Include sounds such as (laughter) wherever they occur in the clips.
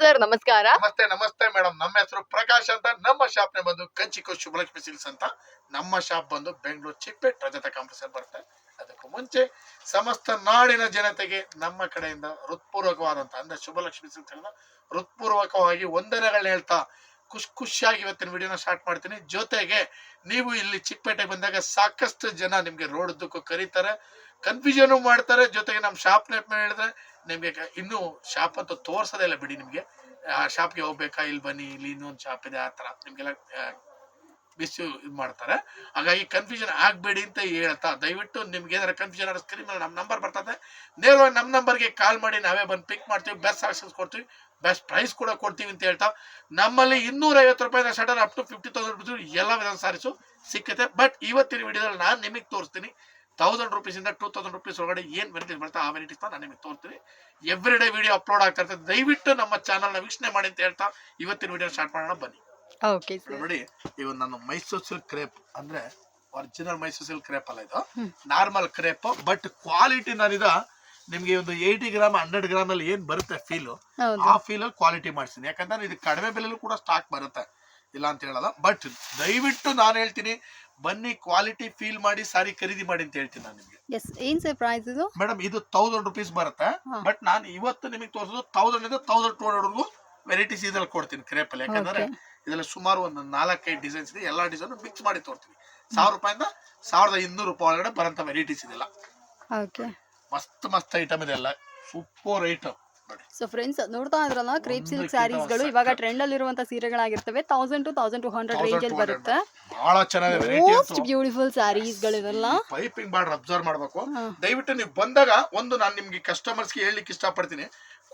Sir, ನಮಸ್ಕಾರ. ನಮಸ್ತೆ ನಮಸ್ತೆ ಮೇಡಮ್ ನಮ್ಮ ಹೆಸರು ಪ್ರಕಾಶ್ ಅಂತ. ನಮ್ಮ ಶಾಪ್ ನೇ ಬಂದು ಕಂಚಿಕೋ ಶುಭಲಕ್ಷ್ಮಿ ಸಿಲ್ಸ್ ಅಂತ. ನಮ್ಮ ಶಾಪ್ ಬಂದು ಬೆಂಗಳೂರು ಚಿಕ್ಕಪೇಟ್ ರಜತ ಕಾಂಪ್ಲೆಕ್ಸ್ ಬರುತ್ತೆ. ಅದಕ್ಕೂ ಮುಂಚೆ ಸಮಸ್ತ ನಾಡಿನ ಜನತೆಗೆ ನಮ್ಮ ಕಡೆಯಿಂದ ಹೃತ್ಪೂರ್ವಕವಾದಂತ, ಅಂದ್ರೆ ಶುಭಲಕ್ಷ್ಮಿ ಸಿಲ್ಸ್ ಹೃತ್ಪೂರ್ವಕವಾಗಿ ವಂದನೆಗಳನ್ನ ಹೇಳ್ತಾ ಖುಷ್ ಖುಷಿಯಾಗಿ ಇವತ್ತಿನ ವಿಡಿಯೋನ ಸ್ಟಾರ್ಟ್ ಮಾಡ್ತೀನಿ. ಜೊತೆಗೆ ನೀವು ಇಲ್ಲಿ ಚಿಕ್ಕಪೇಟೆಗೆ ಬಂದಾಗ ಸಾಕಷ್ಟು ಜನ ನಿಮ್ಗೆ ರೋಡ್ ಕರೀತಾರೆ. ಕನ್ಫ್ಯೂಷನ್ ಮಾಡ್ತಾರೆ. ಜೊತೆಗೆ ನಮ್ಮ ಶಾಪ್ ನೇಮ್ ಹೇಳಿದ್ರೆ ನಿಮ್ಗೆ ಇನ್ನೂ ಶಾಪ್ ಅಂತ ತೋರ್ಸೋದೇ ಇಲ್ಲ ಬಿಡಿ ನಿಮಗೆ. ಆ ಶಾಪ್ಗೆ ಹೋಗ್ಬೇಕಾ, ಇಲ್ಲಿ ಬನ್ನಿ, ಇಲ್ಲಿ ಇನ್ನೊಂದು ಶಾಪ್ ಇದೆ, ಆ ಥರ. ನಿಮಗೆಲ್ಲ ಬಿಸಿ ಇದು ಮಾಡ್ತಾರೆ. ಹಾಗಾಗಿ ಕನ್ಫ್ಯೂಷನ್ ಆಗಬೇಡಿ ಅಂತ ಹೇಳ್ತಾ, ದಯವಿಟ್ಟು ನಿಮ್ಗೆ ಏನಾರ ಕನ್ಫ್ಯೂಷನ್ ಆದ್ರೆ ಸ್ಕ್ರೀನ್ ಮೇಲೆ ನಮ್ಮ ನಂಬರ್ ಬರ್ತದೆ. ನೇರವಾಗಿ ನಮ್ಮ ನಂಬರ್ಗೆ ಕಾಲ್ ಮಾಡಿ, ನಾವೇ ಬಂದು ಪಿಕ್ ಮಾಡ್ತೀವಿ ಬೆಸ್ಟ್ ಸೆಲೆಕ್ಷನ್ಸ್ ಕೊಡ್ತೀವಿ ಬೆಸ್ಟ್ ಪ್ರೈಸ್ ಕೂಡ ಕೊಡ್ತೀವಿ ಅಂತ ಹೇಳ್ತಾ, ನಮ್ಮಲ್ಲಿ ಇನ್ನೂರ ಐವತ್ತು ರೂಪಾಯಿನ shutter up to fifty thousand rupees ಎಲ್ಲ ವಿಧದ ಸಾರೀಸು ಸಿಕ್ಕುತ್ತೆ. ಬಟ್ ಇವತ್ತಿನ ವಿಡಿಯೋದಲ್ಲಿ ನಾನು ನಿಮಗೆ ತೋರಿಸ್ತೀನಿ ತೌಸಂಡ್ ರುಪೀಸಿಂದ ಟೂ ತೌಸಂಡ್ ರುಪೀಸ್ ಒಳಗಡೆ ಏನು ವೆರೈಟೀಸ್ ಬರ್ತಾ ಆ ವೆರೈಟೀಸ್ ನಾನು ನಿಮಗೆ ತೋರಿಸ್ತೀನಿ ಎವ್ರಿ ಡೇ ವಿಡಿಯೋ ಅಪ್ಲೋಡ್ ಆಗ್ತಾ ಇರ್ತದೆ. ದಯವಿಟ್ಟು ನಮ್ಮ ಚಾನಲ್ನ ವೀಕ್ಷಣೆ ಮಾಡಿ ಅಂತ ಹೇಳ್ತಾ ಇವತ್ತಿನ ವಿಡಿಯೋ ಸ್ಟಾರ್ಟ್ ಮಾಡೋಣ ಬನ್ನಿ. ನೋಡಿ ಇವ್ ನಾನು ಮೈಸೂರು ಸಿಲ್ಕ್ ಕ್ರೇಪ್ ಅಂದ್ರೆ ಒರಿಜಿನಲ್ ಮೈಸೂರು ಸಿಲ್ಕ್ ಕ್ರೇಪ್ ಅಲ್ಲ ಇದು. ನಾರ್ಮಲ್ ಕ್ರೇಪ್ ಬಟ್ ಕ್ವಾಲಿಟಿ ನಾನಿದ ನಿಮ್ಗೆ ಒಂದು ಏಯ್ಟಿ ಗ್ರಾಮ್ ಹಂಡ್ರೆಡ್ ಗ್ರಾಮ್ ಅಲ್ಲಿ ಏನ್ ಬರುತ್ತೆ ಫೀಲ್ ಆ ಫೀಲ್ ಅಲ್ಲಿ ಕ್ವಾಲಿಟಿ ಮಾಡಿಸ್ತೀನಿ ಯಾಕಂದ್ರೆ ಇದು ಕಡಿಮೆ ಬೆಲೆಲ್ಲೂ ಕೂಡ ಸ್ಟಾಕ್ ಬರುತ್ತೆ. ಇಲ್ಲ ಅಂತ ಹೇಳಲ್ಲ. ಬಟ್ ದಯವಿಟ್ಟು ನಾನು ಹೇಳ್ತೀನಿ ಬನ್ನಿ ಕ್ವಾಲಿಟಿ ಫೀಲ್ ಮಾಡಿ ಸಾರಿ ಖರೀದಿ ಮಾಡಿ ಅಂತ ಹೇಳ್ತೀನಿ ನಾನು ನಿಮಗೆ. ಎಸ್ ಏನ್ ಸರ್ ಪ್ರೈಸ್ ಇದು? ಮೇಡಮ್ ಇದು ತೌಸಂಡ್ ರುಪೀಸ್ ಬರುತ್ತೆ? ಹಾ. ಬಟ್ ನಾನು ಇವತ್ತು ನಿಮಗೆ ತೋರಿಸೋದು ತೌಸಂಡ್ ಇಂದ ತೌಸಂಡ್ ಟೂ ಹಂಡ್ರೆಡ್ಗೂ ವೆರೈಟೀಸ್ ಇದ್ರಲ್ಲಿ ಕೊಡ್ತೀನಿ ಕ್ರೇಪ್ ಅಲ್ಲಿ. ಯಾಕಂದ್ರೆ ಇದ್ರಲ್ಲಿ ಇದರಲ್ಲಿ ಸುಮಾರು ಒಂದು ನಾಲ್ಕೈದು ಡಿಸೈನ್ಸ್ ಇದೆ ಎಲ್ಲಾ ಡಿಸೈನ್ ಮಿಕ್ಸ್ ಮಾಡಿ ತೋರ್ತೀನಿ. ಸಾವಿರ ರೂಪಾಯಿಂದ ಸಾವಿರದ ಇನ್ನೂರು ರೂಪಾಯಿ ಒಳಗಡೆ ಬರೋಂಥ ವೆರೈಟೀಸ್ ಇದೆಲ್ಲ. ಓಕೆ ಮಸ್ತ್ ಮಸ್ತ್ ಐಟಮ್ ಇದೆ ಎಲ್ಲ. ಸೂಪರ್ ಐಟಮ್ ಸೊ ಫ್ರೆಂಡ್ಸ್ ನೋಡ್ತಾ ಇದ್ರಲ್ಲ ಕ್ರೇಪ್ ಸಿಲ್ಕ್ ಒಂದಕ್ಕಿಂತ ಸ್ಯಾರೀಸ್ಗಳು ಇವಾಗ. ಟ್ರೆಂಡ್ ಅಲ್ಲಿರುವಂತ ಸೀರೆಗಳಾಗಿರ್ತವೆ. Thousand two thousand two hundred range ಅಲ್ಲಿ ಬರುತ್ತೆ. ಬಹಳ ಚೆನ್ನಾಗಿದೆ ವೆರೈಟಿ ಮೋಸ್ಟ್ ಬ್ಯೂಟಿಫುಲ್ ಸ್ಯಾರೀಸ್ಗಳು ಇವೆಲ್ಲ. ಪೈಪಿಂಗ್ ಬಾರ್ಡರ್ ಅಬ್ಸರ್ವ್ ಮಾಡ್ಬೇಕು. ದಯವಿಟ್ಟು ನೀವು ಬಂದಾಗ ಒಂದು ನಾನು ನಿಮ್ಗೆ ಕಸ್ಟಮರ್ಸ್ಗೆ ಹೇಳಲಿಕ್ಕೆ ಇಷ್ಟಪಡ್ತೀನಿ.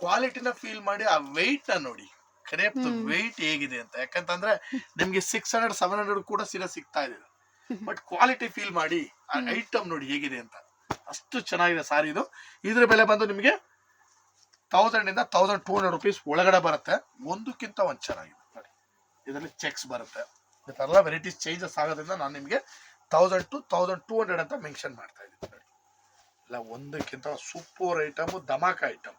ಕ್ವಾಲಿಟಿನ ಫೀಲ್ ಮಾಡಿ ಆ ವೆಯ್ಟ್ನ ನೋಡಿ. ಕ್ರೇಪ್ ವೆಯ್ಟ್ ಹೇಗಿದೆ ಅಂತ. ಯಾಕಂತಂದ್ರೆ ನಿಮ್ಗೆ ಸಿಕ್ಸ್ ಹಂಡ್ರೆಡ್ ಸೆವೆನ್ ಹಂಡ್ರೆಡ್ ಕೂಡ ಸೀರೆ ಸಿಗ್ತಾ ಇದೆ. ಬಟ್ ಕ್ವಾಲಿಟಿ ಫೀಲ್ ಮಾಡಿ ಆ ಐಟಮ್ ನೋಡಿ ಹೇಗಿದೆ ಅಂತ. ಅಷ್ಟು ಚೆನ್ನಾಗಿದೆ ಸಾರಿ ಇದು. ಇದ್ರ ಬೆಲೆ ಬಂದು ನಿಮಗೆ ತೌಸಂಡ್ ಇಂದ ತೌಸಂಡ್ ಟೂ ಹಂಡ್ರೆಡ್ ರುಪೀಸ್ ಒಳಗಡೆ ಬರುತ್ತೆ. ಒಂದಕ್ಕಿಂತ ಒಂದು ಚೆನ್ನಾಗಿದೆ. ನೋಡಿ, ಇದರಲ್ಲಿ ಚೆಕ್ಸ್ ಬರುತ್ತೆ. ಎಲ್ಲ ವೆರೈಟೀಸ್ ಚೇಂಜಸ್ ಆಗೋದ್ರಿಂದ ನಾನು ನಿಮಗೆ thousand two thousand two hundred ಅಂತ ಮೆನ್ಷನ್ ಮಾಡ್ತಾ ಇದ್ದೀನಿ. ನೋಡಿ ಇಲ್ಲ ಒಂದಕ್ಕಿಂತ super item dhamaka item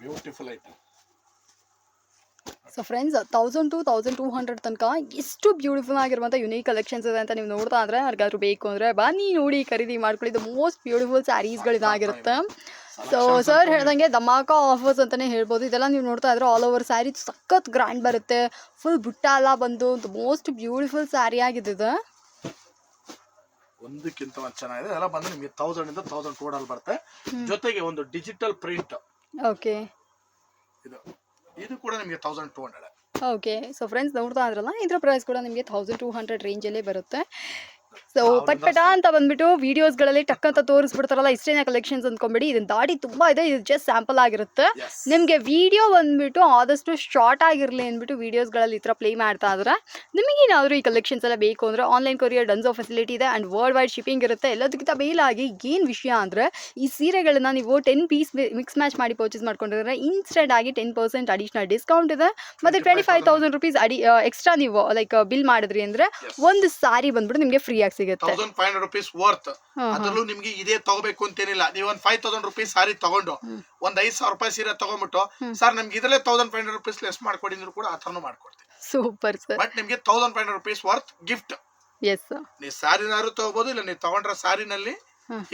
beautiful item so friends thousand two thousand two hundred ತನಕ ಎಷ್ಟು ಬ್ಯೂಟಿಫುಲ್ ಆಗಿರುವಂಥ ಯುನೀಕ್ ಕಲೆಕ್ಷನ್ಸ್ ಇದೆ ಅಂತ ನೀವು ನೋಡ್ತಾ ಅಂದರೆ ಯಾರಿಗಾದ್ರೂ ಬೇಕು ಅಂದರೆ ಬನ್ನಿ ನೋಡಿ ಖರೀದಿ ಮಾಡ್ಕೊಳ್ಳಿ. ಇದು ಮೋಸ್ಟ್ ಬ್ಯೂಟಿಫುಲ್ ಸ್ಯಾರೀಸ್ಗಳು ಇದಾಗಿರುತ್ತೆ ಸೊ ಸರ್ ಹೇಳ್ದಂಗೆ ಧಮಾಕ ಆಫರ್ಸ್ ಅಂತಲೇ ಹೇಳ್ಬೋದು. ಇದೆಲ್ಲ ನೀವು ನೋಡ್ತಾ ಇದ್ರೆ ಆಲ್ ಓವರ್ ಸ್ಯಾರಿ ಸಖತ್ ಗ್ರ್ಯಾಂಡ್ ಬರುತ್ತೆ. ಫುಲ್ ಬುಟ್ಟ ಎಲ್ಲ ಬಂದು ಮೋಸ್ಟ್ ಬ್ಯೂಟಿಫುಲ್ ಸ್ಯಾರಿ ಆಗಿದೆ ಇದು. ಒಂದಕ್ಕಿಂತ ಒಂದು ಚೆನ್ನಾಗಿದೆ. ಎಲ್ಲ ಬಂದು ನಿಮಗೆ ತೌಸಂಡ್ ಇಂದ ತೌಸಂಡ್ ಟೂ ಹಂಡ್ರೆಡ್ ಬರುತ್ತೆ. ಜೊತೆಗೆ ಒಂದು ಡಿಜಿಟಲ್ ಪ್ರಿಂಟ್ ಓಕೆ ಇದು. ಇದು ಕೂಡ ನಿಮಗೆ thousand two hundred okay so friends ನೋಡ್ತಾ ಇದ್ರಲ್ಲ ಇದರ ಪ್ರೈಸ್ ಕೂಡ ನಿಮಗೆ ತೌಸಂಡ್ ಟೂ ಹಂಡ್ರೆಡ್ ರೇಂಜಲ್ಲೇ ಬರುತ್ತೆ. ಸೊ ಪಟ್ ಪಟ ಅಂತ ಬಂದ್ಬಿಟ್ಟು ವಿಡಿಯೋಸ್ಗಳಲ್ಲಿ ಟಕ್ ಅಂತ ತೋರಿಸ್ಬಿಡ್ತಾರಲ್ಲ ಇಷ್ಟೇನ ಕಲೆಕ್ಷನ್ಸ್ ಅಂದ್ಕೊಂಬಿಡಿ ಇದನ್ನ ದಾಡಿ ತುಂಬ ಇದೆ ಇದು ಜಸ್ಟ್ ಸ್ಯಾಂಪಲ್ ಆಗಿರುತ್ತೆ. ನಿಮಗೆ ವಿಡಿಯೋ ಬಂದ್ಬಿಟ್ಟು ಆದಷ್ಟು ಶಾರ್ಟ್ ಆಗಿರಲಿ ಅಂದ್ಬಿಟ್ಟು ವೀಡಿಯೋಸ್ಗಳಲ್ಲಿ ಈ ಥರ ಪ್ಲೇ ಮಾಡ್ತಾ ಇದ್ರೆ ನಿಮಗೇನಾದರೂ ಈ ಕಲೆಕ್ಷನ್ಸ್ ಎಲ್ಲ ಬೇಕು ಅಂದ್ರೆ ಆನ್ಲೈನ್ ಕೊರಿಯರ್ ಡನ್ಸೋ ಫೆಸಿಲಿಟಿ ಇದೆ ಆ್ಯಂಡ್ ವರ್ಲ್ಡ್ ವೈಡ್ ಶಿಪ್ಪಿಂಗ್ ಇರುತ್ತೆ. ಎಲ್ಲದಕ್ಕಿಂತ ಮೇಲಾಗಿ ಏನು ವಿಷಯ ಅಂದ್ರೆ ಈ ಸೀರೆಗಳನ್ನ ನೀವು ಟೆನ್ ಪೀಸ್ ಮಿಕ್ಸ್ ಮ್ಯಾಚ್ ಮಾಡಿ ಪರ್ಚೇಸ್ ಮಾಡ್ಕೊಂಡಿದ್ರೆ ಇನ್ಸ್ಟೆಂಟ್ ಆಗಿ ಟೆನ್ ಪರ್ಸೆಂಟ್ ಅಡಿಷನಲ್ ಡಿಸ್ಕೌಂಟ್ ಇದೆ. ಮತ್ತು ಟ್ವೆಂಟಿ ಫೈವ್ ತೌಸಂಡ್ ರುಪೀಸ್ ಅಡಿ ಎಕ್ಸ್ಟ್ರಾ ನೀವು ಲೈಕ್ ಬಿಲ್ ಮಾಡಿದ್ರಿ ಅಂದ್ರೆ ಒಂದು ಸಾರಿ ಬಂದ್ಬಿಟ್ಟು ನಿಮಗೆ ಫ್ರೀ ಆಗಿ ಸಿಗುತ್ತೆ. Thousand five hundred rupees worth ಅದರಲ್ಲೂ ನಿಮ್ಗೆ ಇದೇ ತಗೋಬೇಕು ಅಂತೇನಿಲ್ಲ. ನೀವು ಒಂದ್ ಫೈವ್ ತೌಸಂಡ್ ರುಪೀಸ್ ಸಾರಿ ತಗೊಂಡು ಒಂದ್ ಐದ್ ಸಾವಿರ ರೂಪಾಯಿ ಸೀರೆ ತಗೊಂಡ್ಬಿಟ್ಟು ಸರ್ ನಮ್ಗೆ ಇದರಲ್ಲೇ thousand five hundred rupees less ಮಾಡ್ಕೊಡಿ ಅಂದ್ರೂ ಕೂಡ ಆ ಥರನೂ ಮಾಡ್ಕೊಡ್ತೀವಿ ಸೂಪರ್ ಸರ್ ಬಟ್ ನಿಮ್ಗೆ thousand five hundred rupees worth gift yes ನೀವು ಸಾರಿನಾರು ತಗೋಬಹುದು ಇಲ್ಲ ನೀವು ತಗೊಂಡ್ರ ಸಾರಿನಲ್ಲಿ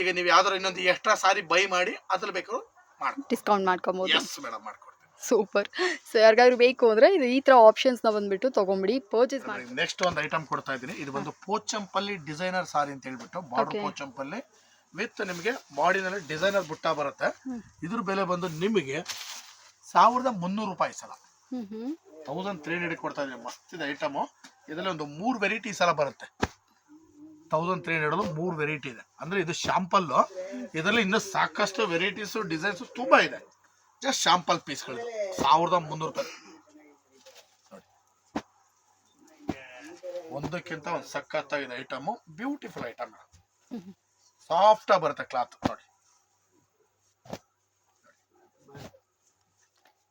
ಈಗ ನೀವು ಯಾವ್ದಾರ ಇನ್ನೊಂದು ಎಕ್ಸ್ಟ್ರಾ ಸಾರಿ ಬೈ ಮಾಡಿ ಅದ್ರಲ್ಲಿ ಬೇಕಾದ್ರೂ ಮಾಡ್ಕೊ ಡಿಸ್ಕೌಂಟ್ ಮಾಡ್ಕೊಬಹುದು ಎಸ್ ಮೇಡಮ್ ಮಾಡ್ಕೊಡ್ತೀನಿ ಸೂಪರ್. ಸೊ ಯಾರಿಗಾದ್ರೂ ಬೇಕು ಅಂದ್ರೆ ಇದು ಈ ಥರ ಆಪ್ಷನ್ಸ್ನ ಬಂದ್ಬಿಟ್ಟು ತೊಗೊಂಬಿಡಿ ಪರ್ಚೇಸ್ ಮಾಡಿ ನೆಕ್ಸ್ಟ್ ಒಂದು ಐಟಮ್ ಕೊಡ್ತಾ ಇದ್ದೀನಿ. ಇದು ಬಂದು ಪೋಚಂಪಲ್ಲಿ ಡಿಸೈನರ್ ಸಾರಿ ಅಂತ ಹೇಳ್ಬಿಟ್ಟು ಬಾರ್ಡರ್. ಪೋಚಂಪಲ್ಲಿ ವಿತ್ ನಿಮಗೆ ಬಾಡಿನಲ್ಲಿ ಡಿಸೈನರ್ ಬುಟ್ಟ ಬರುತ್ತೆ. ಇದ್ರ ಬೆಲೆ ಬಂದು ನಿಮಗೆ ಸಾವಿರದ ಮುನ್ನೂರು ರೂಪಾಯಿ ಸಲ. ತೌಸಂಡ್ ತ್ರೀ ಹಂಡ್ರೆಡ್ ಕೊಡ್ತಾ ಇದ್ದೀನಿ. ಮಸ್ತ್ ಇದೆ ಐಟಮು ಇದರಲ್ಲಿ ಒಂದು ಮೂರು ವೆರೈಟಿ ಸಲ ಬರುತ್ತೆ. ತೌಸಂಡ್ ತ್ರೀ ಹಂಡ್ರೆಡ್ ಮೂರು ವೆರೈಟಿ ಇದೆ. ಅಂದ್ರೆ ಇದು ಶಾಂಪಲ್ಲು. ಇದರಲ್ಲಿ ಇನ್ನೂ ಸಾಕಷ್ಟು ವೆರೈಟೀಸು ಡಿಸೈನ್ಸ್ ತುಂಬಾ ಇದೆ. ಜಸ್ಟ್ ಶಾಂಪಲ್ ಪೀಸ್ಗಳು ಸಾವಿರದ ಮುನ್ನೂರು ರೂಪಾಯಿ. ಒಂದಕ್ಕಿಂತ ಒಂದು ಸಖತ್ತಾಗಿದೆ ಐಟಮು. ಬ್ಯೂಟಿಫುಲ್ ಐಟಮ್ ಸಾಫ್ಟ್ ಆಗಿ ಬರುತ್ತೆ ಕ್ಲಾತ್ ನೋಡಿ.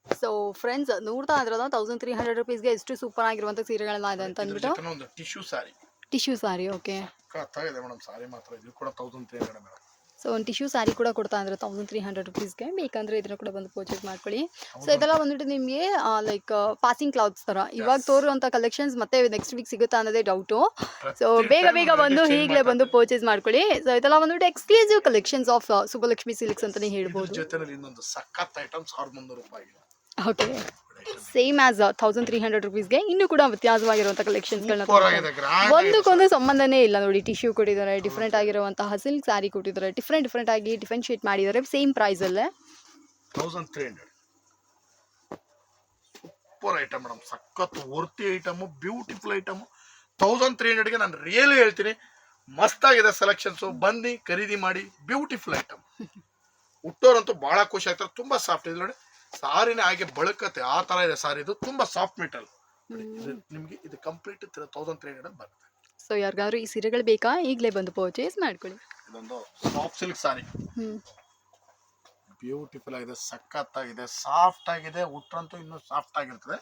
ಸೊ ಫ್ರೆಂಡ್ಸ್ ನೋಡ್ತಾ ಇದ್ರಲ್ಲ ತೌಸಂಡ್ ತ್ರೀ ಹಂಡ್ರೆಡ್ ರುಪೀಸ್ಗೆ ಎಷ್ಟು ಸೂಪರ್ ಆಗಿರುವಂಥ ಸೀರೆಗಳೆಲ್ಲ ಇದೆ ಅಂತ ಅಂದ್ಬಿಟ್ಟು. Tissue sari tissue sari okay ಸಖತ್ತಾಗಿದೆ ಮೇಡಮ್. ಸಾರಿ ಮಾತ್ರ. ಇದು ಕೂಡ thousand three hundred madam. So ಒಂದು ಟಿಶ್ಯೂ ಸ್ಯಾರಿ ಕೂಡ ಕೊಡ್ತಾ ಅಂದರೆ ತೌಸಂಡ್ ತ್ರೀ ಹಂಡ್ರೆಡ್ ರುಪೀಸ್ಗೆ ಬೇಕಂದರೆ ಇದನ್ನು ಕೂಡ ಬಂದು ಪರ್ಚೇಸ್ ಮಾಡ್ಕೊಳ್ಳಿ. ಸೊ ಇದೆಲ್ಲ ಬಂದ್ಬಿಟ್ಟು ನಿಮಗೆ ಲೈಕ್ ಪಾಸಿಂಗ್ ಕ್ಲೌತ್ಸ್ ಥರ ಇವಾಗ ತೋರುವಂಥ ಕಲೆಕ್ಷನ್ಸ್ ಮತ್ತೆ ನೆಕ್ಸ್ಟ್ ವೀಕ್ ಸಿಗುತ್ತಾ ಅನ್ನೋದೇ ಡೌಟು ಸೊ ಬೇಗ ಬೇಗ ಬಂದು ಈಗಲೇ ಬಂದು ಪರ್ಚೇಸ್ ಮಾಡ್ಕೊಳ್ಳಿ. ಸೊ ಇದೆಲ್ಲ ಬಂದ್ಬಿಟ್ಟು exclusive collections of Subbalakshmi silks ಅಂತಲೇ ಹೇಳ್ಬೋದು. ಜೊತೆನಲ್ಲಿ ಇನ್ನೊಂದು ಸಖತ್ ಐಟಮ್ ಸಾವಿರದ ಮುನ್ನೂರು ರೂಪಾಯಿ okay same as thousand three hundred ರುಪೀಸ್ಗೆ ಇನ್ನೂ ಕೂಡ ವ್ಯತ್ಯಾಸವಾಗಿರುವಂಥ ಕಲೆಕ್ಷನ್ಸ್ಗಳನ್ನ ಒಂದಕ್ಕೊಂದು ಸಂಬಂಧನೇ ಇಲ್ಲ. ನೋಡಿ ಟಿಶ್ಯೂ ಕೊಟ್ಟಿದ್ದಾರೆ ಡಿಫ್ರೆಂಟ್ ಆಗಿರುವಂತಹ ಸಿಲ್ಕ್ ಸ್ಯಾರಿ ಕೊಟ್ಟಿದ್ದಾರೆ ಡಿಫ್ರೆಂಟ್ ಡಿಫ್ರೆಂಟ್ ಆಗಿ ಡಿಫ್ರೆನ್ಶಿಯೇಟ್ ಮಾಡಿದ್ದಾರೆ same ಪ್ರೈಸಲ್ಲೇ thousand three hundred super item madam ಸಖತ್ worthy item beautiful item thousand three ಹಂಡ್ರೆಡ್ಗೆ ನಾನು ರಿಯಲಿ ಹೇಳ್ತೀನಿ ಮಸ್ತಾಗಿದೆ ಸೆಲೆಕ್ಷನ್ಸು ಬಂದು ಖರೀದಿ ಮಾಡಿ ಬ್ಯೂಟಿಫುಲ್ ಐಟಮ್ (laughs) ಹುಟ್ಟೋರಂತೂ ಭಾಳ ಖುಷಿ ಆಗ್ತಾರೆ. ತುಂಬಾ ಸಾಫ್ಟ್ ಇದೆ. ನೋಡಿ ಸಾರಿನೇ ಹಾಗೆ ಬಳಕತ್ತೆ ಆ ತರ ಇದೆ ಸಾರಿ. ಇದು ತುಂಬಾ ಸಾಫ್ಟ್ ಮೆಟಲ್ ನಿಮಗೆ ಇದು ಕಂಪ್ಲೀಟ್ ತೌಸಂಡ್ ತ್ರೀ ಹಂಡ್ರೆಡ್ ಬರುತ್ತೆ. ಸೊ ಯಾರಿಗಾದ್ರೂ ಈ ಸೀರೆಗಳು ಬೇಕಾ? ಈಗಲೇ ಬಂದು ಪರ್ಚೇಸ್ ಮಾಡ್ಕೊಳ್ಳಿ. ಇದೊಂದು ಸಾಫ್ಟ್ ಸಿಲ್ಕ್ ಸಾರಿ. ಬ್ಯೂಟಿಫುಲ್ ಆಗಿದೆ ಸಖತ್ತಾಗಿದೆ ಸಾಫ್ಟ್ ಆಗಿದೆ ಉಟ್ರಂತೂ ಇನ್ನೂ ಸಾಫ್ಟ್ ಆಗಿರ್ತದೆ.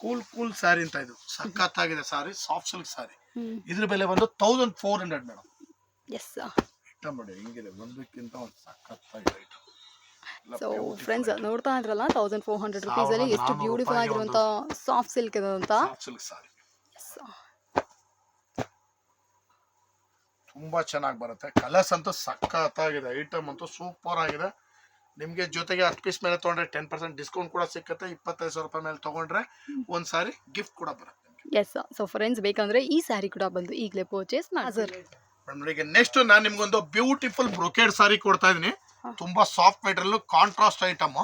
ಕೂಲ್ ಕೂಲ್ ಸ್ಯಾರಿ ಅಂತ ಇದು. ಸಖತ್ತಾಗಿದೆ ಸಾರಿ ಸಾಫ್ಟ್ ಸಿಲ್ಕ್ ಸಾರಿ. ಇದ್ರ ಬೆಲೆ ಬಂದು thousand four hundred madam yes ಇಟ್ಟ ನೋಡಿ ಹೆಂಗಿದೆ ಒಂದಕ್ಕಿಂತ ಒಂದು ಸಖತ್ತಾಗಿದೆ ಐಟಮ್ ಸೊ ಫ್ರೆಂಡ್ಸ್ ನೋಡ್ತಾ ಇದ್ರಲ್ಲ ತೌಸಂಡ್ ಫೋರ್ ಹಂಡ್ರೆಡ್ ರುಪೀಸ್ ರುಪೀಸಲ್ಲಿ ಎಷ್ಟು ಬ್ಯೂಟಿಫುಲ್ ಆಗಿರುವಂತ ಆಗಿರುವಂಥ ಸಾಫ್ಟ್ ಸಿಲ್ಕ್ ಇದೆ ಅಂತ. ತುಂಬಾ ಚೆನ್ನಾಗಿ ಬರುತ್ತೆ. ಕಲರ್ಸ್ ಅಂತೂ ಸಖತ್ತಾಗಿದೆ. ಐಟಮ್ ಅಂತೂ ಸೂಪರ್ ಆಗಿದೆ. ನಿಮಗೆ ಜೊತೆಗೆ ಹತ್ತು ಪೀಸ್ ಮೇಲೆ ತೊಗೊಂಡ್ರೆ ಟೆನ್ ಪರ್ಸೆಂಟ್ ಡಿಸ್ಕೌಂಟ್ ಕೂಡ ಸಿಕ್ಕತ್ತೆ. ಇಪ್ಪತ್ತೈದು ಸಾವಿರ ರೂಪಾಯಿ ಮೇಲೆ ತೊಗೊಂಡ್ರೆ ಒಂದು ಸಾರಿ ಗಿಫ್ಟ್ ಕೂಡ ಬರುತ್ತೆ. ಎಸ್ ಸೊ ಫ್ರೆಂಡ್ಸ್ ಬೇಕಂದ್ರೆ ಈ ಸ್ಯಾರಿ ಕೂಡ ಬಂದು ಈಗಲೇ ಪರ್ಚೇಸ್ ಮಾಡಿ ಸರ್ ಮೇಡಮ್ ನೆಕ್ಸ್ಟ್ ನಾನು ನಿಮ್ಗೊಂದು ಬ್ಯೂಟಿಫುಲ್ ಬ್ರೊಕೇಡ್ ಸಾರಿ ಕೊಡ್ತಾ ಇದೀನಿ ತುಂಬಾ soft material contrast item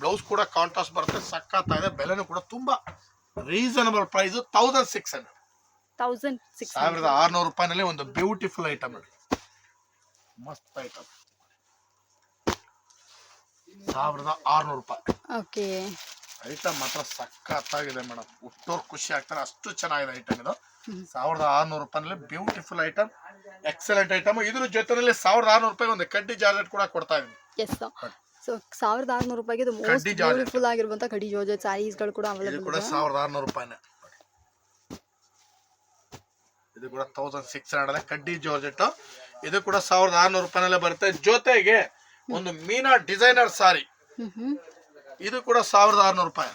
blouse ಕೂಡ ಕಾಂಟ್ರಾಸ್ಟ್ ಬರುತ್ತೆ ಸಖತ್ತಾಗಿದೆ ಬೆಲೆನೂ ಕೂಡ ತುಂಬಾ reasonable price thousand six hundred thousand six ಸಾವಿರದ ಆರ್ನೂರು ರೂಪಾಯಿನಲ್ಲಿ ಒಂದು ಬ್ಯೂಟಿಫುಲ್ ಐಟಮ್ ನೋಡಿ ಮಸ್ತ್ ಐಟಮ್ ಸಾವಿರದ ಆರ್ನೂರು ರೂಪಾಯಿ. ಓಕೆ. ಐಟಮ್ ಮಾತ್ರ ಸಖತ್ತಾಗಿದೆ ಮೇಡಮ್ ಹುಟ್ಟೋರ್ ಖುಷಿ ಆಗ್ತಾರೆ ಅಷ್ಟು ಚೆನ್ನಾಗಿದೆ ಐಟಮ್ ಇದು. ಸಾವಿರದ ಆರ್ನೂರು ರೂಪಾಯಿನಲ್ಲಿ ಬ್ಯೂಟಿಫುಲ್ ಐಟಮ್ ಎಕ್ಸಲೆಂಟ್ ಐಟಮ್ ಇದ್ರ ಜೊತೆನಲ್ಲಿ ಸಾವಿರದ ಆರ್ನೂರು ರೂಪಾಯಿ ಒಂದು ಕಡ್ಡಿ ಜಾರ್ಜೆಟ್ ಕೂಡ ಕೊಡ್ತಾ ಇದ್ದೀನಿ. ಎಸ್ ಸೊ ಸಾವಿರದ ಆರುನೂರು ರೂಪಾಯಿಗೆ ಇದು ಮೋಸ್ಟ್. ಬ್ಯೂಟಿಫುಲ್ ಆಗಿರುವಂಥ ಕಡಿ ಜೋರ್ಜೆಟ್ ಸ್ಯಾರೀಸ್ಗಳು ಕೂಡ ಅವೈಲೇಬಲ್ ಕೂಡ ಸಾವಿರದ ಆರ್ನೂರು ರೂಪಾಯಿನೇ. ಇದು ಕೂಡ ತೌಸಂಡ್ ಸಿಕ್ಸ್ ಹಂಡ್ರೆಡ್ ಕಡ್ಡಿ ಜಾರ್ಜೆಟ್. ಇದು ಕೂಡ ಸಾವಿರದ ಆರ್ನೂರು ರೂಪಾಯಿನಲ್ಲೇ ಬರುತ್ತೆ. ಜೊತೆಗೆ ಒಂದು ಮೀನಾ ಡಿಸೈನರ್ ಸಾರಿ ಇದು ಕೂಡ ಸಾವಿರದ ಆರ್ನೂರು ರೂಪಾಯಿ.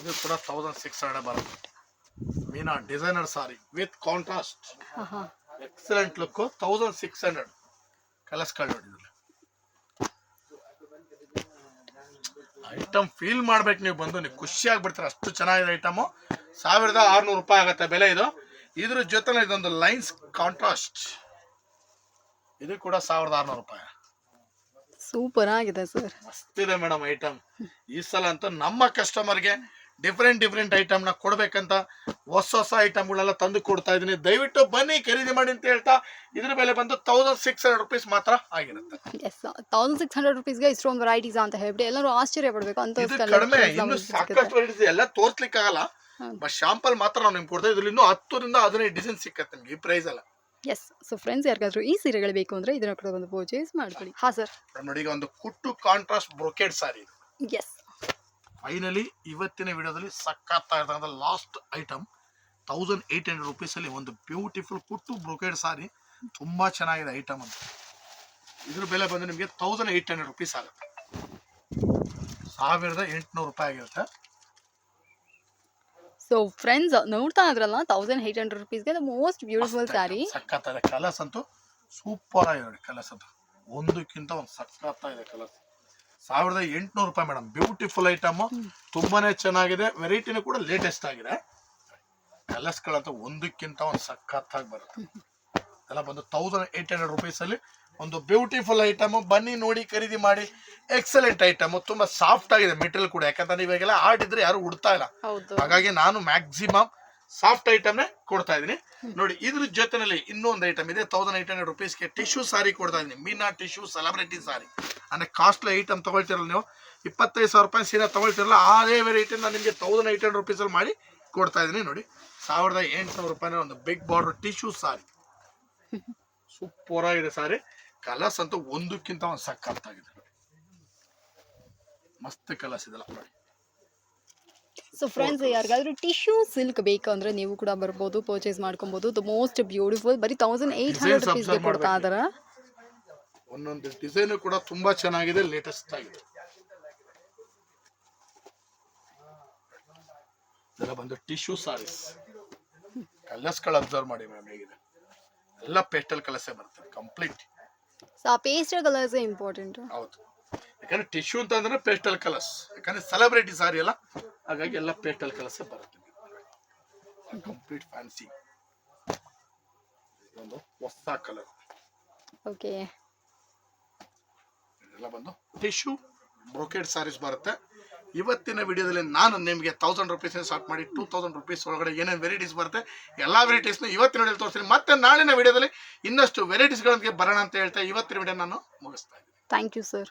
ಇದು ಕೂಡ ತೌಸಂಡ್ ಸಿಕ್ಸ್ ಹಂಡ್ರೆಡ್ ಬರುತ್ತೆ. Meena designer sari with contrast excellent look thousand six hundred ಕಲಸ್ಗಳು ನೋಡಿದ್ರಲ್ಲಿ ಐಟಮ್ ಫೀಲ್ ಮಾಡ್ಬೇಕು ನೀವು ಬಂದು ನೀವು ಖುಷಿಯಾಗಿ ಬಿಡ್ತೀರ. ಅಷ್ಟು ಚೆನ್ನಾಗಿದೆ ಐಟಮು ಸಾವಿರದ ಆರುನೂರು ರೂಪಾಯಿ ಆಗುತ್ತೆ ಬೆಲೆ ಇದು. ಇದ್ರ ಜೊತೆ ಇದೊಂದು ಲೈನ್ಸ್ ಕಾಂಟ್ರಾಸ್ಟ್ ಇದು ಕೂಡ ಸಾವಿರದ ಆರುನೂರು ರೂಪಾಯಿ. ಸೂಪರ್ ಆಗಿದೆ ಸರ್ ಮಸ್ತಿದೆ ಮೇಡಮ್ ಐಟಮ್ ಈ ಸಲ ಅಂತೂ ನಮ್ಮ ಕಸ್ಟಮರ್ಗೆ ಡಿಫ್ರೆಂಟ್ ಡಿಫ್ರೆಂಟ್ ಐಟಮ್ನ ಕೊಡಬೇಕಂತ ಕೊಡ್ಬೇಕಂತ ಹೊಸ ಹೊಸ ಐಟಮ್ಗಳೆಲ್ಲ ತಂದು ಕೊಡ್ತಾ ಇದೀನಿ. ದಯವಿಟ್ಟು ಬನ್ನಿ ಖರೀದಿ ಮಾಡಿ ಅಂತ ಹೇಳ್ತಾ ಇದ್ರ ಬೆಲೆ ಬಂದು ತೌಸಂಡ್ ಸಿಕ್ಸ್ ಹಂಡ್ರೆಡ್ ರುಪೀಸ್ ಮಾತ್ರ ಆಗಿರುತ್ತೆ. ಎಸ್ ತೌಸಂಡ್ ಸಿಕ್ಸ್ ಹಂಡ್ರೆಡ್ ರುಪೀಸ್ಗೆ ಇಷ್ಟೊಂದು ವೆರೈಟೀಸ್ ಅಂತ ಹೇಳ್ಬಿಟ್ಟು ಎಲ್ಲರೂ ಆಶ್ಚರ್ಯ ಪಡಬೇಕು. ಅಂತ ಕಡಿಮೆ ಇನ್ನು ಸಾಕಷ್ಟು ವೆರೈಟೀಸ್. ಎಲ್ಲ ತೋರ್ಸ್ಲಿಕ್ಕೆ ಆಗಲ್ಲ ಬಟ್ ಶಾಂಪಲ್ ಮಾತ್ರ ನಾವು ನಿಮ್ಗೆ ಕೊಡ್ತೇವೆ ಇದ್ರಲ್ಲಿ ಇನ್ನೂ ಹತ್ತರಿಂದ ಹದಿನೈದು ಡಿಸೈನ್ ಸಿಕ್ಕತ್ತೆ ನಿಮ್ಗೆ ಈ ಪ್ರೈಸ್ ಅಲ್ಲ ಎಸ್ ಸೊ ಫ್ರೆಂಡ್ಸ್ ಯಾರಿಗಾದ್ರೂ ಈ ಸೀರೆಗಳು ಬೇಕು ಅಂದ್ರೆ ಇದನ್ನ ಕೂಡ ಒಂದು ಪರ್ಚೇಸ್ ಮಾಡ್ಕೊಳ್ಳಿ. ಹಾ ಸರ್ ನೋಡಿ ಈಗ ಒಂದು ಕುಟ್ಟು contrast brocade sari yes finally ಇವತ್ತಿನ ವಿಡಿಯೋದಲ್ಲಿ ಸಖತ್ತಾಗಿರ್ತಕ್ಕಂಥ last item thousand eight hundred ರುಪೀಸಲ್ಲಿ ಒಂದು ಬ್ಯೂಟಿಫುಲ್ ಕುಟ್ಟು ಬ್ರೊಕೇಡ್ ಸಾರಿ ತುಂಬ ಚೆನ್ನಾಗಿದೆ ಐಟಮ್ ಅಂತ. ಇದ್ರ ಬೆಲೆ ಬಂದು ನಿಮಗೆ ತೌಸಂಡ್ ಏಯ್ಟ್ ಹಂಡ್ರೆಡ್ ರುಪೀಸ್ ಆಗುತ್ತೆ. ಸಾವಿರದ ಎಂಟುನೂರು ರೂಪಾಯಿ ಆಗಿರುತ್ತೆ. ಸೊ ಫ್ರೆಂಡ್ಸ್ ನೋಡ್ತಾ ಇದ್ರಲ್ಲ ತೌಸಂಡ್ ಏಯ್ಟ್ ಹಂಡ್ರೆಡ್ ರುಪೀಸ್ಗೆ ಮೋಸ್ಟ್ ಬ್ಯೂಟಿಫುಲ್ ಸ್ಯಾರಿ ಸಕ್ಕತ್ತಾಗಿದೆ ಕಲರ್ಸ್ ಅಂತೂ ಸೂಪರ್ ಆಗಿದೆ ನೋಡಿ ಕಲರ್ಸ್ ಅಂತೂ. ಒಂದಕ್ಕಿಂತ ಒಂದು ಸಕ್ಕತ್ತಾಗಿದೆ ಕಲರ್ಸ್ ಸಾವಿರದ ಎಂಟುನೂರು ರೂಪಾಯಿ ಮೇಡಮ್ ಬ್ಯೂಟಿಫುಲ್ ಐಟಮ್ ತುಂಬಾನೇ ಚೆನ್ನಾಗಿದೆ. ವೆರೈಟಿನೂ ಕೂಡ ಲೇಟೆಸ್ಟ್ ಆಗಿದೆ. ಕಲರ್ಸ್ಗಳಂತೂ ಒಂದಕ್ಕಿಂತ ಒಂದು ಸಖತ್ತಾಗಿ ಬರುತ್ತೆ. ಎಲ್ಲ ಬಂದು ತೌಸಂಡ್ ಏಟ್ ಹಂಡ್ರೆಡ್ ರುಪೀಸಲ್ಲಿ ಒಂದು ಬ್ಯೂಟಿಫುಲ್ ಐಟಮ್ ಬನ್ನಿ ನೋಡಿ ಖರೀದಿ ಮಾಡಿ. ಎಕ್ಸಲೆಂಟ್ ಐಟಮ್ ತುಂಬಾ ಸಾಫ್ಟ್ ಆಗಿದೆ ಮೆಟೀರಿಯಲ್ ಕೂಡ. ಯಾಕಂದ್ರೆ ಇವಾಗೆಲ್ಲ ಆರ್ಟ್ ಇದ್ರೆ ಯಾರು ಉಡ್ತಾ ಇಲ್ಲ. ಹಾಗಾಗಿ ನಾನು ಮ್ಯಾಕ್ಸಿಮಮ್ ಸಾಫ್ಟ್ ಐಟಮ್ನೇ ಕೊಡ್ತಾ ಇದ್ದೀನಿ. ನೋಡಿ ಇದ್ರ ಜೊತೆನಲ್ಲಿ ಇನ್ನೊಂದು ಐಟಮ್ ಇದೆ. ತೌಸಂಡ್ ಏಟ್ ಹಂಡ್ರೆಡ್ ರುಪೀಸ್ಗೆ ಟಿಶ್ಯೂ ಸಾರಿ ಕೊಡ್ತಾ ಇದ್ದೀನಿ. ಮೀನಾ ಟಿಶ್ಯೂ ಸೆಲೆಬ್ರಿಟಿ ಸಾರಿ ಅಂದ್ರೆ ಕಾಸ್ಟ್ಲಿ ಐಟಮ್ ತೊಗೊಳ್ತಿರಲ್ಲ ನೀವು? ಇಪ್ಪತ್ತೈದು ಸಾವಿರ ರೂಪಾಯಿ ಸೀರೆ ತೊಗೊಳ್ತಿರಲ್ಲ ಅದೇ ವೆರೈಟಿ ನಾನು ನಿಮಗೆ ತೌಸಂಡ್ ಏಟ್ ಹಂಡ್ರೆಡ್ ರುಪೀಸಲ್ಲಿ ಮಾಡಿ ಕೊಡ್ತಾ ಇದ್ದೀನಿ ನೋಡಿ. ಸಾವಿರದ ಎಂಟುನೂರು ರೂಪಾಯಿನ ಒಂದು big border tissue sari super ಆಗಿದೆ ಸಾರಿ ಕಲರ್ಸ್ ಅಂತೂ ಒಂದಕ್ಕಿಂತ ಒಂದು ಸಕ್ಕತ್ತಾಗಿದೆ ಮಸ್ತ್ ಕಲರ್ಸ್ ಇದೆಲ್ಲ ನೋಡಿ. ಸೊ ಫ್ರೆಂಡ್ಸ್ ಯಾರಿಗಾದ್ರೂ ಟಿಶ್ಯೂ ಸಿಲ್ಕ್ ಬೇಕಂದ್ರೆ ನೀವು ಕೂಡ ಬರ್ಬೋದು ಪರ್ಚೇಸ್ ಮಾಡ್ಕೊಬಹುದು ದ ಮೋಸ್ಟ್ ಬ್ಯೂಟಿಫುಲ್ ಬರೀ ತೌಸಂಡ್ ಏಯ್ಟ್ ಹಂಡ್ರೆಡ್ ರುಪೀಸ್ಗೆ ಕೊಡ್ತಾ ಇದಾರೆ ಒಂದೊಂದು ಡಿಸೈನ್ ಕೂಡ ತುಂಬಾ ಚೆನ್ನಾಗಿದೆ ಲೇಟೆಸ್ಟ್ ಆಗಿದೆ. ಇದೆಲ್ಲ ಬಂದು ಟಿಶ್ಯೂ ಸಾರೀಸ್ ಕಲರ್ಸ್ಗಳು ಅಬ್ಸರ್ವ್ ಮಾಡಿ ಮ್ಯಾಮ್ ಹೇಗಿದೆ. ಎಲ್ಲ ಪೇಸ್ಟಲ್ ಕಲರ್ಸೇ ಬರ್ತದೆ ಕಂಪ್ಲೀಟ್ ಸೊ ಆ ಪೇಸ್ಟಲ್ ಕಲರ್ಸ್ ಇಂಪಾರ್ಟೆಂಟ್ ಹೌದು. ಯಾಕಂದ್ರೆ ಟಿಶ್ಯೂ ಅಂತ ಅಂದ್ರೆ ಪೇಸ್ಟಲ್ ಕಲರ್ಸ್ ಯಾಕಂದ್ರೆ ಸೆಲೆಬ್ರಿಟಿ ಸಾರಿ ಅಲ್ಲ ಹಾಗಾಗಿ ಎಲ್ಲ ಪೇಸ್ಟಲ್ ಕಲರ್ಸೇ ಬರುತ್ತೆ. ಕಂಪ್ಲೀಟ್ ಫ್ಯಾನ್ಸಿ ಒಂದು ಹೊಸ ಕಲರ್ ಓಕೆ ಇದೆಲ್ಲ ಬಂದು ಟಿಶ್ಯೂ ಬ್ರೋಕೆಡ್ ಸ್ಯಾರೀಸ್ ಬರುತ್ತೆ. ಇವತ್ತಿನ ವಿಡಿಯೋದಲ್ಲಿ ನಾನು ನಿಮಗೆ ತೌಸಂಡ್ ರುಪೀಸ್ ಸ್ಟಾರ್ಟ್ ಮಾಡಿ ಟೂ ತೌಸಂಡ್ ರುಪೀಸ್ ಒಳಗಡೆ ಏನೇನು ವೆರೈಟೀಸ್ ಬರುತ್ತೆ, ಎಲ್ಲ ವೆರೈಟೀಸ್ನ ಇವತ್ತಿನ ವಿಡಿಯೋದಲ್ಲಿ ತೋರಿಸ್ತೀನಿ. ಮತ್ತೆ ನಾಳಿನ ವಿಡಿಯೋದಲ್ಲಿ ಇನ್ನಷ್ಟು ವೆರೈಟೀಸ್ಗಳೊಂದಿಗೆ ಬರೋಣ ಅಂತ ಹೇಳ್ತಾ ಇವತ್ತಿನ ವಿಡಿಯೋ ನಾನು ಮುಗಿಸ್ತಾ ಇದ್ದೀನಿ. Thank you sir